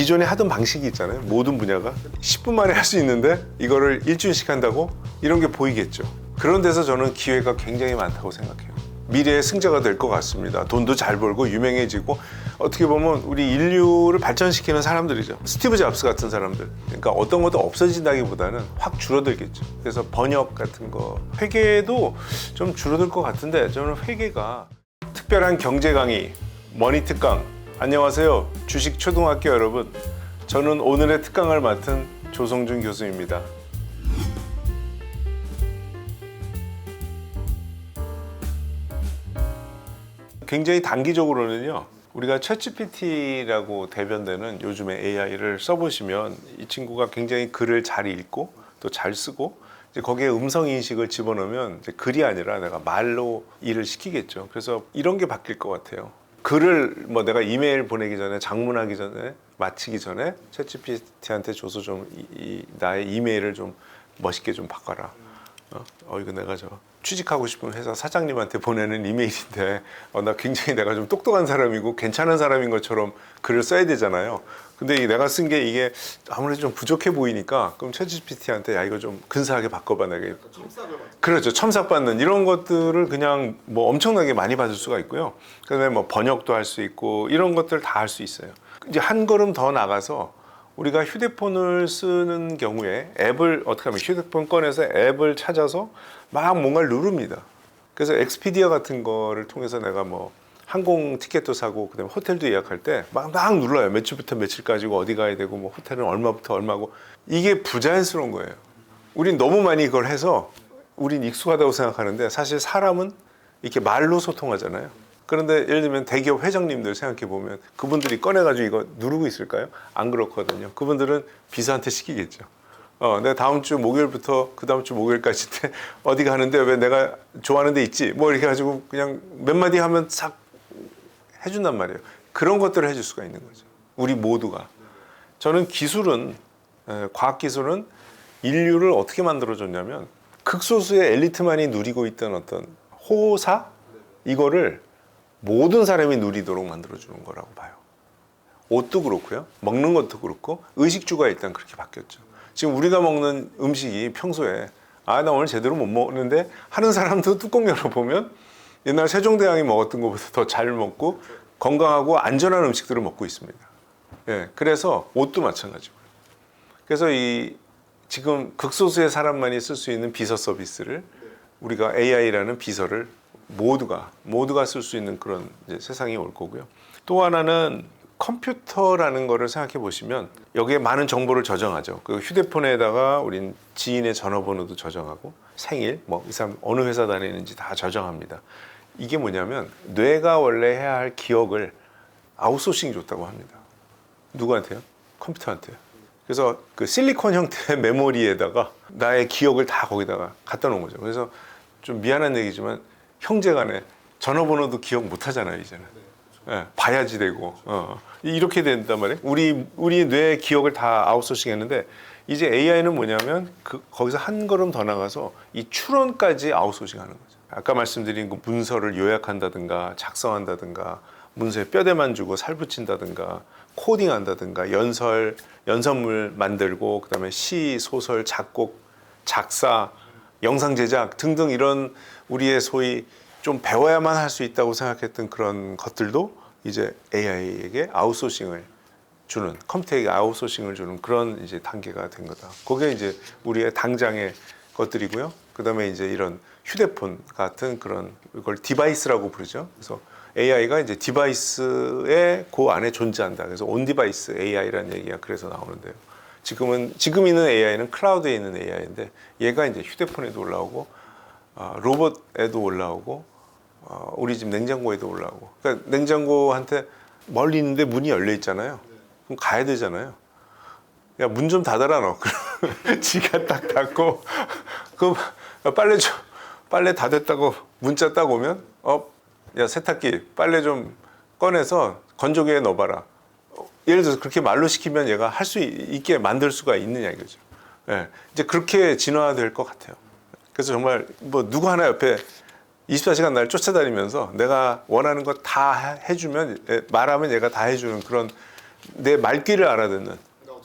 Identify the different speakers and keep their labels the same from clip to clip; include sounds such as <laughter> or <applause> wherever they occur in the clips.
Speaker 1: 기존에 하던 방식이 있잖아요. 모든 분야가 10분 만에 할 수 있는데 이거를 일주일씩 한다고 이런 게 보이겠죠. 그런 데서 저는 기회가 굉장히 많다고 생각해요. 미래의 승자가 될 것 같습니다. 돈도 잘 벌고 유명해지고 어떻게 보면 우리 인류를 발전시키는 사람들이죠. 스티브 잡스 같은 사람들. 그러니까 어떤 것도 없어진다기보다는 확 줄어들겠죠. 그래서 번역 같은 거 회계도 좀 줄어들 것 같은데 저는 회계가 특별한 경제 강의 머니 특강 안녕하세요 주식 초등학교 여러분 저는 오늘의 특강을 맡은 조성준 교수입니다. 굉장히 단기적으로는요. 우리가 챗GPT라고 대변되는 요즘에 AI를 써보시면 이 친구가 굉장히 글을 잘 읽고 또 잘 쓰고 거기에 음성 인식을 집어넣으면 글이 아니라 내가 말로 일을 시키겠죠. 그래서 이런 게 바뀔 것 같아요. 글을 뭐 내가 이메일 보내기 전에 장문하기 전에 마치기 전에 챗GPT한테 줘서 좀 이, 이 나의 이메일을 좀 멋있게 좀 바꿔라. 어, 어 이거 내가 저 취직하고 싶은 회사 사장님한테 보내는 이메일인데 어, 나 굉장히 내가 좀 똑똑한 사람이고 괜찮은 사람인 것처럼 글을 써야 되잖아요. 근데 이 내가 쓴 게 이게 아무래도 좀 부족해 보이니까 그럼 챗GPT한테 야 이거 좀 근사하게 바꿔봐 내가 그렇죠 첨삭 받는 이런 것들을 그냥 뭐 엄청나게 많이 받을 수가 있고요. 그다음에 뭐 번역도 할 수 있고 이런 것들 다 할 수 있어요. 이제 한 걸음 더 나가서 우리가 휴대폰을 쓰는 경우에 앱을 어떻게 하면 휴대폰 꺼내서 앱을 찾아서 막 뭔가를 누릅니다. 그래서 엑스피디아 같은 거를 통해서 내가 뭐 항공 티켓도 사고 그다음에 호텔도 예약할 때 막 막 눌러요. 며칠부터 며칠까지고 어디 가야 되고 뭐 호텔은 얼마부터 얼마고 이게 부자연스러운 거예요. 우린 너무 많이 이걸 해서 우린 익숙하다고 생각하는데 사실 사람은 이렇게 말로 소통하잖아요. 그런데 예를 들면 대기업 회장님들 생각해 보면 그분들이 꺼내가지고 이거 누르고 있을까요? 안 그렇거든요. 그분들은 비서한테 시키겠죠. 어, 내가 다음 주 목요일부터 그 다음 주 목요일까지 때 <laughs> 어디 가는데 왜 내가 좋아하는 데 있지? 뭐 이렇게 가지고 그냥 몇 마디 하면 싹 해준단 말이에요. 그런 것들을 해줄 수가 있는 거죠. 우리 모두가. 저는 기술은, 에, 과학 기술은 인류를 어떻게 만들어줬냐면 극소수의 엘리트만이 누리고 있던 어떤 호사? 이거를 모든 사람이 누리도록 만들어주는 거라고 봐요. 옷도 그렇고요. 먹는 것도 그렇고 의식주가 일단 그렇게 바뀌었죠. 지금 우리가 먹는 음식이 평소에 아 나 오늘 제대로 못 먹는데 하는 사람도 뚜껑 열어보면 옛날 세종대왕이 먹었던 것보다 더 잘 먹고 건강하고 안전한 음식들을 먹고 있습니다. 예, 그래서 옷도 마찬가지고요. 그래서 이 지금 극소수의 사람만이 쓸 수 있는 비서 서비스를 우리가 AI라는 비서를 모두가 모두가 쓸 수 있는 그런 세상이 올 거고요. 또 하나는 컴퓨터라는 거를 생각해 보시면 여기에 많은 정보를 저장하죠. 그 휴대폰에다가 우린 지인의 전화번호도 저장하고 생일, 뭐 이 사람 어느 회사 다니는지 다 저장합니다. 이게 뭐냐면 뇌가 원래 해야 할 기억을 아웃소싱 줬다고 합니다. 누구한테요? 컴퓨터한테요. 그래서 그 실리콘 형태의 메모리에다가 나의 기억을 다 거기다가 갖다 놓은 거죠. 그래서 좀 미안한 얘기지만 형제간에 전화번호도 기억 못 하잖아요, 이제는. 예, 봐야지 되고 어. 이렇게 된단 말이에요. 우리 우리 뇌 기억을 다 아웃소싱 했는데 이제 AI는 뭐냐면 그 거기서 한 걸음 더 나가서 이 추론까지 아웃소싱 하는 거죠. 아까 말씀드린 그 문서를 요약한다든가 작성한다든가 문서에 뼈대만 주고 살 붙인다든가 코딩한다든가 연설 연설물 만들고 그다음에 시 소설 작곡 작사 영상 제작 등등 이런 우리의 소위 좀 배워야만 할 수 있다고 생각했던 그런 것들도 이제 AI에게 아웃소싱을 주는 컴퓨터에게 아웃소싱을 주는 그런 이제 단계가 된 거다. 그게 이제 우리의 당장의 것들이고요. 그다음에 이제 이런 휴대폰 같은 그런 이걸 디바이스라고 부르죠. 그래서 AI가 이제 디바이스의 그 안에 존재한다. 그래서 온 디바이스 AI라는 얘기가 그래서 나오는데요. 지금은 지금 있는 AI는 클라우드에 있는 AI인데 얘가 이제 휴대폰에도 올라오고 어, 로봇에도 올라오고 어, 우리 집 냉장고에도 올라오고 그러니까 냉장고한테 멀리 있는데 문이 열려 있잖아요. 그럼 가야 되잖아요. 야 문 좀 닫아라 너. 그럼 <laughs> 지가 딱 닫고 그 빨래 좀 빨래 다 됐다고 문자 딱 오면 어 야 세탁기 빨래 좀 꺼내서 건조기에 넣어봐라. 어, 예를 들어서 그렇게 말로 시키면 얘가 할 수 있게 만들 수가 있느냐 이거죠. 예, 이제 그렇게 진화될 것 같아요. 그래서 정말 뭐 누구 하나 옆에 24시간 날 쫓아다니면서 내가 원하는 거 다 해주면 예, 말하면 얘가 다 해주는 그런 내 말귀를 알아듣는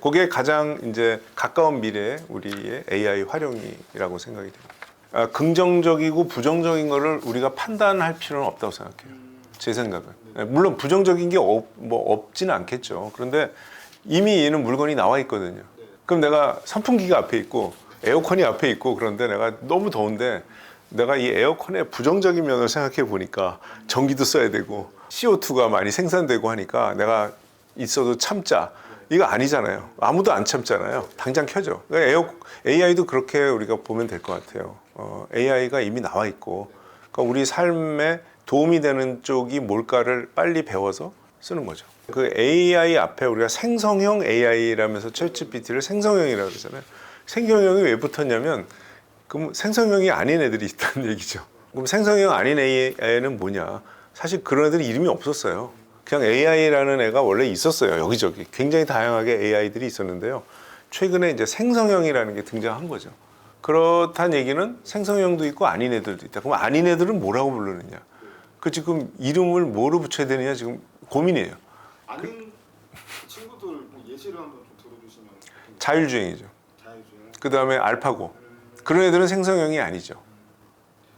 Speaker 1: 그게 가장 이제 가까운 미래에 우리의 AI 활용이라고 생각이 됩니다. 아, 긍정적이고 부정적인 거를 우리가 판단할 필요는 없다고 생각해요. 제 생각은. 예, 물론 부정적인 게 없, 뭐 없지는 않겠죠. 그런데 이미 얘는 물건이 나와 있거든요. 그럼 내가 선풍기가 앞에 있고 에어컨이 앞에 있고 그런데 내가 너무 더운데 내가 이 에어컨의 부정적인 면을 생각해 보니까 전기도 써야 되고 CO2가 많이 생산되고 하니까 내가 있어도 참자. 이거 아니잖아요. 아무도 안 참잖아요. 당장 켜져. 그러니까 에어, AI도 그렇게 우리가 보면 될 것 같아요. 어, AI가 이미 나와 있고, 그러니까 우리 삶에 도움이 되는 쪽이 뭘까를 빨리 배워서 쓰는 거죠. 그 AI 앞에 우리가 생성형 AI라면서 챗GPT를 생성형이라고 그러잖아요. 생성형이 왜 붙었냐면, 그럼 생성형이 아닌 애들이 있다는 <laughs> 얘기죠. 그럼 생성형 아닌 AI는 뭐냐? 사실 그런 애들이 이름이 없었어요. 그냥 AI라는 애가 원래 있었어요. 여기저기. 굉장히 다양하게 AI들이 있었는데요. 최근에 이제 생성형이라는 게 등장한 거죠. 그렇다는 얘기는 생성형도 있고 아닌 애들도 있다. 그럼 아닌 애들은 뭐라고 부르느냐? 그 지금 이름을 뭐로 붙여야 되느냐 지금 고민이에요.
Speaker 2: 아는 친구들 뭐 예시를 한번 좀 들어주시면
Speaker 1: 자율주행이죠.
Speaker 2: 자유주행
Speaker 1: 그 다음에 알파고. 그런 애들은 생성형이 아니죠.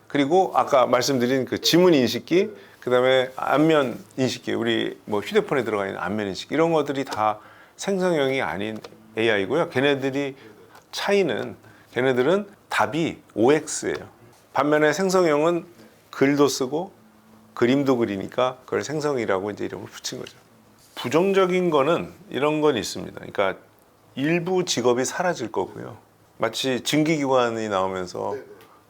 Speaker 1: 그리고 아까 말씀드린 그 지문 인식기, 그 다음에 안면 인식기, 우리 뭐 휴대폰에 들어가 있는 안면 인식기 이런 것들이 다 생성형이 아닌 AI고요. 걔네들이 차이는 걔네들은 답이 OX예요. 반면에 생성형은 글도 쓰고 그림도 그리니까 그걸 생성이라고 이제 이름을 붙인 거죠. 부정적인 거는 이런 건 있습니다. 그러니까 일부 직업이 사라질 거고요. 마치 증기기관이 나오면서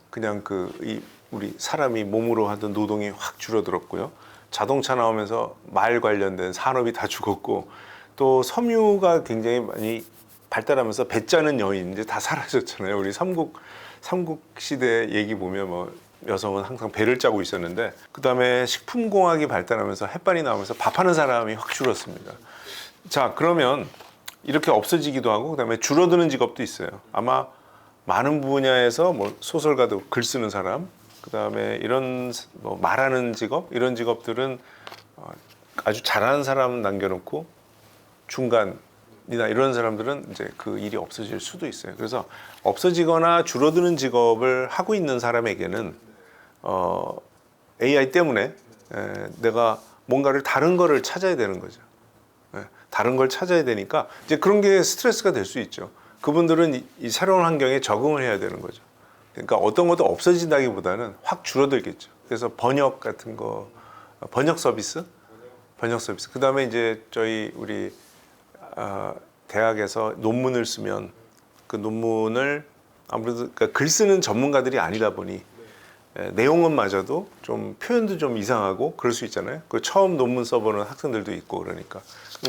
Speaker 1: 그냥 그이 우리 사람이 몸으로 하던 노동이 확 줄어들었고요. 자동차 나오면서 말 관련된 산업이 다 죽었고 또 섬유가 굉장히 많이 발달하면서 배 짜는 여인 이제 다 사라졌잖아요. 우리 삼국 삼국 시대 얘기 보면 뭐 여성은 항상 배를 짜고 있었는데 그 다음에 식품공학이 발달하면서 햇반이 나오면서 밥하는 사람이 확 줄었습니다. 자 그러면 이렇게 없어지기도 하고 그 다음에 줄어드는 직업도 있어요. 아마 많은 분야에서 뭐 소설가도 글 쓰는 사람, 그 다음에 이런 뭐 말하는 직업 이런 직업들은 어, 아주 잘하는 사람 남겨놓고 중간 이나 이런 사람들은 이제 그 일이 없어질 수도 있어요. 그래서 없어지거나 줄어드는 직업을 하고 있는 사람에게는 어, AI 때문에 에, 내가 뭔가를 다른 거를 찾아야 되는 거죠. 예, 다른 걸 찾아야 되니까 이제 그런 게 스트레스가 될 수 있죠. 그분들은 이, 이 새로운 환경에 적응을 해야 되는 거죠. 그러니까 어떤 것도 없어진다기보다는 확 줄어들겠죠. 그래서 번역 같은 거, 번역 서비스, 번역 서비스. 그 다음에 이제 저희 우리 아, 대학에서 논문을 쓰면 그 논문을 아무래도 그러니까 글 쓰는 전문가들이 아니다 보니 에, 내용은 마저도 좀 표현도 좀 이상하고 그럴 수 있잖아요. 그 처음 논문 써보는 학생들도 있고 그러니까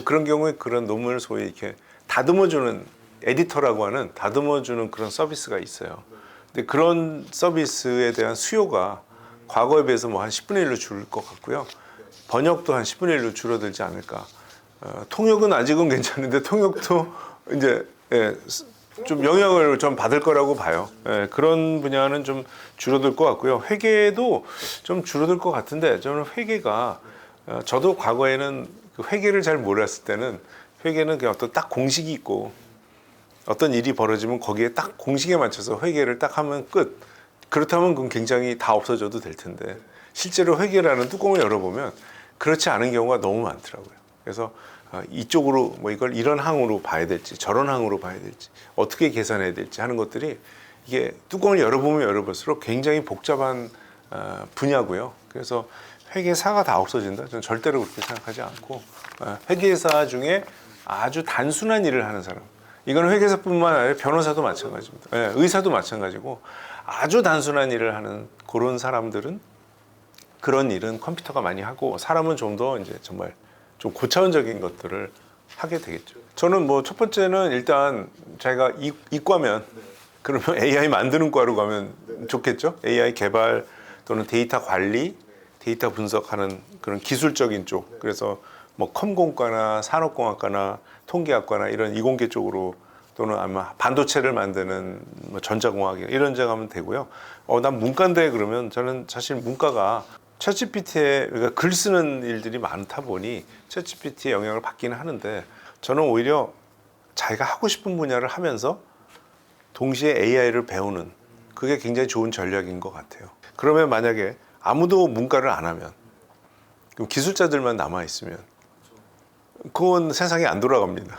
Speaker 1: 그런 경우에 그런 논문을 소위 이렇게 다듬어주는 에디터라고 하는 다듬어주는 그런 서비스가 있어요. 근데 그런 서비스에 대한 수요가 과거에 비해서 뭐 한 10분의 1로 줄을 것 같고요. 번역도 한 10분의 1로 줄어들지 않을까. 어, 통역은 아직은 괜찮은데 통역도 <laughs> 이제 예, 좀 영향을 좀 받을 거라고 봐요. 예, 그런 분야는 좀 줄어들 것 같고요. 회계도 좀 줄어들 것 같은데 저는 회계가 어, 저도 과거에는 그 회계를 잘 몰랐을 때는 회계는 그냥 어떤 딱 공식이 있고 어떤 일이 벌어지면 거기에 딱 공식에 맞춰서 회계를 딱 하면 끝. 그렇다면 그건 굉장히 다 없어져도 될 텐데 실제로 회계라는 뚜껑을 열어보면 그렇지 않은 경우가 너무 많더라고요. 그래서 어, 이쪽으로 뭐 이걸 이런 항으로 봐야 될지 저런 항으로 봐야 될지 어떻게 계산해야 될지 하는 것들이 이게 뚜껑을 열어보면 열어볼수록 굉장히 복잡한 어, 분야고요. 그래서 회계사가 다 없어진다? 저는 절대로 그렇게 생각하지 않고 어, 회계사 중에 아주 단순한 일을 하는 사람 이거는 회계사뿐만 아니라 변호사도 마찬가지입니다. 예, 의사도 마찬가지고 아주 단순한 일을 하는 그런 사람들은 그런 일은 컴퓨터가 많이 하고 사람은 좀 더 이제 정말 좀 고차원적인 것들을 하게 되겠죠. 저는 뭐 첫 번째는 일단 제가 이, 이과면 그러면 <laughs> AI 만드는 과로 가면 좋겠죠. AI 개발 또는 데이터 관리, 데이터 분석하는 그런 기술적인 쪽. 그래서 뭐 컴공과나 산업공학과나 통계학과나 이런 이공계 쪽으로 또는 아마 반도체를 만드는 뭐 전자공학 이런 데 가면 되고요. 어, 난 문과인데 그러면 저는 사실 문과가 챗GPT에 그러니까 글 쓰는 일들이 많다 보니 챗GPT의 영향을 받기는 하는데 저는 오히려 자기가 하고 싶은 분야를 하면서 동시에 AI를 배우는 그게 굉장히 좋은 전략인 것 같아요. 그러면 만약에 아무도 문과를 안 하면 그럼 기술자들만 남아 있으면 그건 세상이 안 돌아갑니다.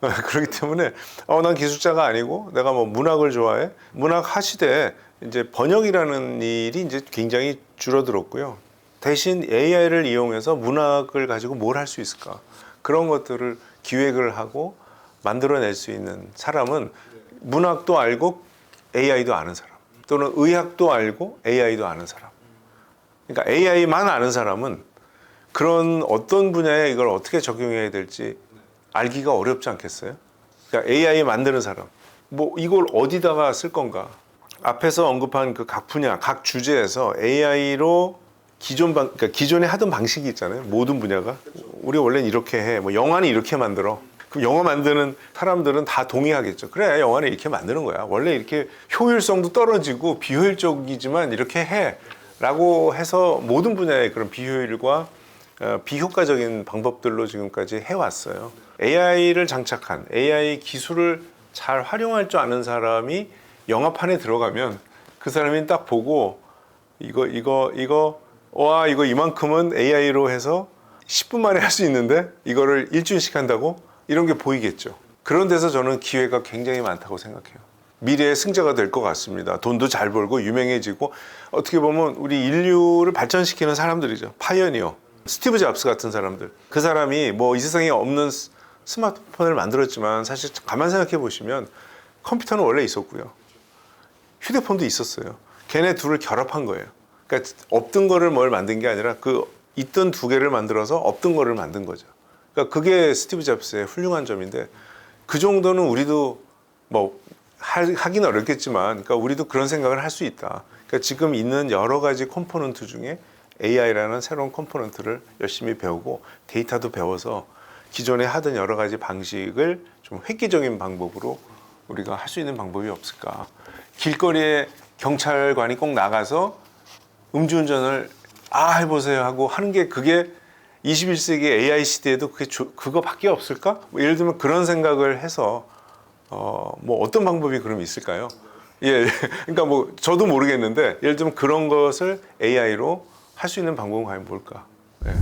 Speaker 1: <laughs> 그렇기 때문에 어, 난 기술자가 아니고 내가 뭐 문학을 좋아해 문학 하시되 이제 번역이라는 일이 이제 굉장히 줄어들었고요. 대신 AI를 이용해서 문학을 가지고 뭘 할 수 있을까 그런 것들을 기획을 하고 만들어낼 수 있는 사람은 문학도 알고 AI도 아는 사람 또는 의학도 알고 AI도 아는 사람. 그러니까 AI만 아는 사람은 그런 어떤 분야에 이걸 어떻게 적용해야 될지 알기가 어렵지 않겠어요? 그러니까 AI 만드는 사람, 뭐 이걸 어디다가 쓸 건가? 앞에서 언급한 그 각 분야, 각 주제에서 AI로 기존 방, 그러니까 기존에 하던 방식이 있잖아요. 모든 분야가 우리 원래는 이렇게 해, 뭐 영화는 이렇게 만들어. 그럼 영화 만드는 사람들은 다 동의하겠죠. 그래, 영화는 이렇게 만드는 거야. 원래 이렇게 효율성도 떨어지고 비효율적이지만 이렇게 해. 라고 해서 모든 분야의 그런 비효율과 어, 비효과적인 방법들로 지금까지 해왔어요. AI를 장착한 AI 기술을 잘 활용할 줄 아는 사람이 영화판에 들어가면 그 사람이 딱 보고 이거 이거 이거 와 이거 이만큼은 AI로 해서 10분 만에 할 수 있는데 이거를 일주일씩 한다고 이런 게 보이겠죠. 그런 데서 저는 기회가 굉장히 많다고 생각해요. 미래의 승자가 될 것 같습니다. 돈도 잘 벌고 유명해지고 어떻게 보면 우리 인류를 발전시키는 사람들이죠. 파이어니어. 스티브 잡스 같은 사람들. 그 사람이 뭐 이 세상에 없는 스- 스마트폰을 만들었지만 사실 가만 생각해 보시면 컴퓨터는 원래 있었고요. 휴대폰도 있었어요. 걔네 둘을 결합한 거예요. 그러니까 없던 거를 뭘 만든 게 아니라 그 있던 두 개를 만들어서 없던 거를 만든 거죠. 그러니까 그게 스티브 잡스의 훌륭한 점인데 그 정도는 우리도 뭐 할- 하긴 어렵겠지만 그러니까 우리도 그런 생각을 할 수 있다. 그러니까 지금 있는 여러 가지 컴포넌트 중에 AI라는 새로운 컴포넌트를 열심히 배우고 데이터도 배워서 기존에 하던 여러 가지 방식을 좀 획기적인 방법으로 우리가 할 수 있는 방법이 없을까? 길거리에 경찰관이 꼭 나가서 음주운전을 아 해보세요 하고 하는 게 그게 21세기 AI 시대에도 그게 조- 그거밖에 없을까? 뭐 예를 들면 그런 생각을 해서 어 뭐 어떤 방법이 그럼 있을까요? 예, <laughs> 그러니까 뭐 저도 모르겠는데 예를 들면 그런 것을 AI로 할 수 있는 방법은 과연 뭘까? 예.